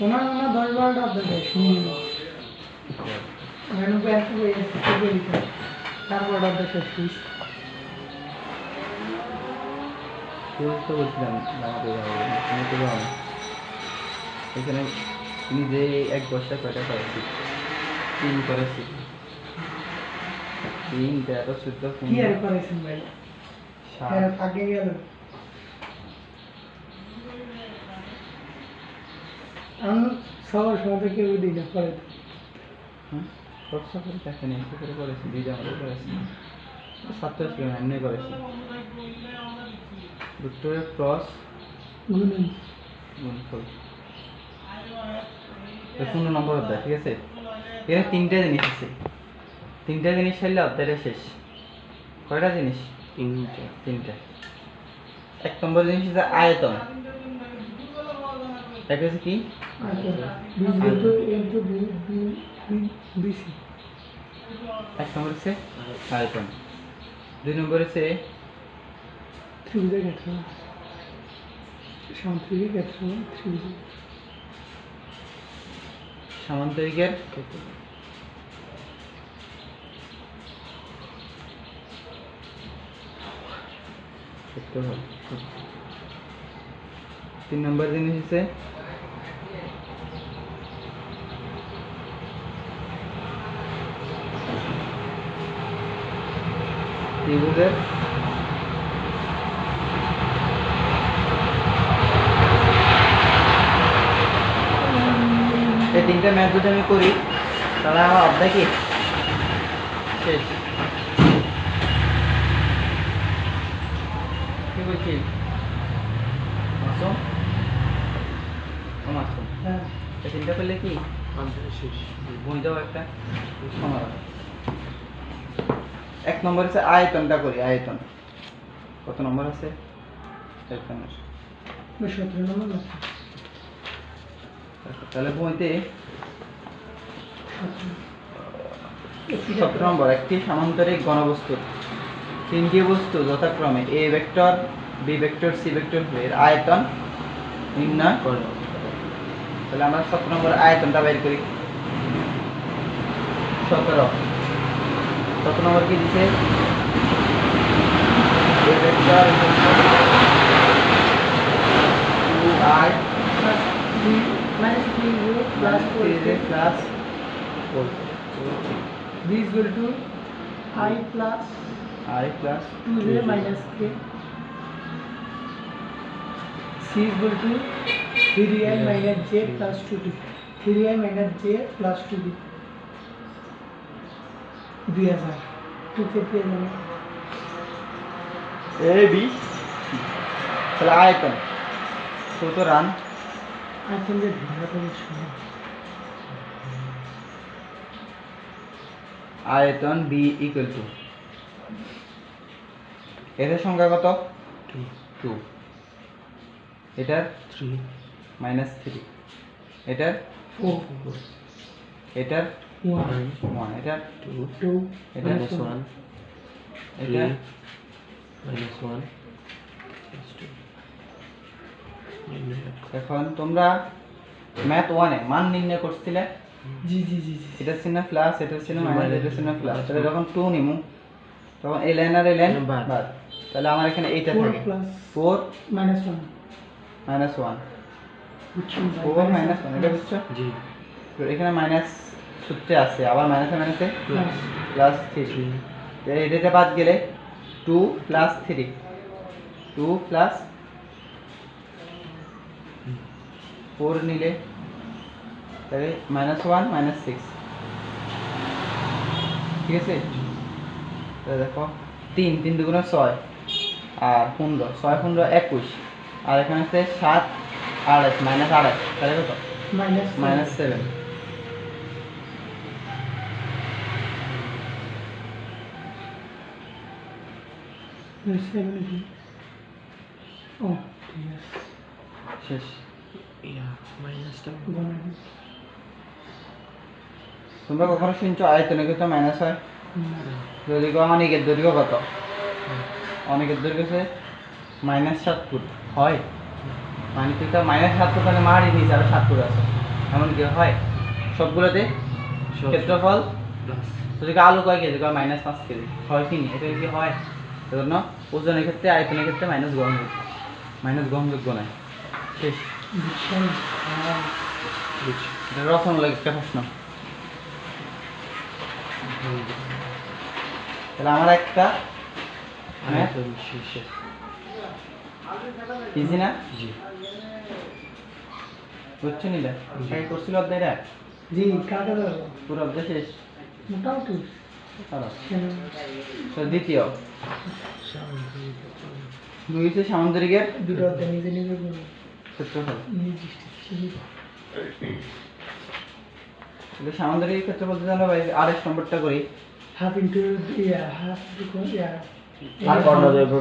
ওনার ওনার দশ বারোটা আপনাকে তারপর অর্ডার শেষ করিস তো বলছিলাম। এখানে এক বস্তা কয়টা করেছি তিন করেছি তিন করেছেন ভাই থাকে গেল। আমি সবার সময় কেউ দিকে করে করেছি করেছি। সাতটা ছিল এমনি করেছি। ভিক্টোরিয়া ক্রস গুণফল তো শূন্য নম্বর অধ্যায় ঠিক আছে? এখানে তিনটা জিনিস আছে। তিনটা জিনিস ছাড়লে অধ্যায়টা শেষ। কয়টা জিনিস? তিনটা তিনটা। এক নম্বর জিনিস হচ্ছে আয়তন। এক হচ্ছে কি? এক নম্বর হচ্ছে আয়তন। দুই নম্বর হচ্ছে ত্রিভুজের ক্ষেত্রে। ক্ষেত্রে। তিন নম্বর জিনিস হচ্ছে ত্রিভুজের এই তিনটা ম্যাথ যদি আমি করি, তাহলে আমার কি শেষ। কি বলছি? মাসুম? ও মাসুম। হ্যাঁ। তিনটা করলে কি? শেষ বই দাও একটা এক নম্বর হচ্ছে আয়তনটা করি আয়তন। কত নম্বর আছে? তাহলে বইতে সতেরো। নম্বর একটি সামান্তরিক ঘনবস্তু। তিনটি বস্তু যথাক্রমে A vector B vector C vector এর আয়তন নির্ণয় করো তাহলে আমরা সতেরো নম্বর আয়তনটা বের করি। সতেরো। সতেরো নম্বর কি দিছে? A vector two I minus 3 plus 4 plus b is equal to i plus I plus 2j minus k c is equal to 3i minus j plus 2d 3i minus j plus 2d 2000 2 কে পেয়ে যাবে A B তাহলে আয়তন সুতরাং এখন যে ধারা করে শুনো আয়তন বি ইকুয়াল টু এটার সংখ্যা কত? টু এটার থ্রি মাইনাস থ্রি এটার 4 এটার 1 ওয়ান এটার 2 এটা minus ওয়ান এটা মাইনাস ওয়ান এখন তোমরা ম্যাথ ওয়ানে মান নির্ণয় করছিলে? জি জি জি এটা ছিল না প্লাস এটা ছিল মাইনাস এটা ছিল প্লাস তাহলে যখন টু নিমু তখন এই লাইন আর এই লাইন বাদ। বাদ তাহলে আমার এখানে এইটা 4 থাকে plus four minus 1 minus one বুঝছেন ফোর মাইনাস ওয়ান এটা বুঝছ জি তো এখানে মাইনাস সূত্রে আছে আবার মাইনাসে মাইনাসে প্লাস প্লাস থ্রি থ্রি এটাতে বাদ গেলে two plus three two plus four নিলে তাহলে মাইনাস ওয়ান মাইনাস সিক্স ঠিক আছে তাহলে দেখো তিন তিন দুগুণ ছয় আর পনেরো ছয় পনেরো একুশ। আর এখানে হচ্ছে সাত আড়াইশ মাইনাস আড়াইশ তাহলে কত? মাইনাস মাইনাস সেভেন সেভেন ও শেষ। তোমরা কখনো শুনছো আয়তনে কত মাইনাস হয়। দৈর্ঘ্য অনেকের দৈর্ঘ্য কত? অনেকের দৈর্ঘ্য হচ্ছে মাইনাস সাত ফুট। হয়? মানে তুই তো মাইনাস সাত ফুট মানে মারি নিচে আরও সাত ফুট আছে। এমন কি হয়? সবগুলোতে ক্ষেত্রফল যদি আলু কয় কেজি কয় মাইনাস পাঁচ কেজি? হয় কি? এটা কি হয়? এজন্য ওজনের ক্ষেত্রে আয়তনের ক্ষেত্রে মাইনাস গ্রহণযোগ্য মাইনাস গ্রহণযোগ্য নয় শেষ। এটা রচনামূলক একটা প্রশ্ন। তাহলে আমার একটা হ্যাঁ? ইজি না? জি। বুঝছ নিলে? করছিল অধ্যায়টা? জি পুরো অধ্যায় শেষ? মোটামুটি। তো দ্বিতীয়। দুই হচ্ছে সামুদ্রিকের? দুটো নিজে নিজে ক্ষেত্রফল সামুদ্রিক ক্ষেত্রফল যদি আমরা আর এস নম্বরটা করি। হাফ ইন্টু ইয়া হাফ ইয়া আর কর্ণ দেব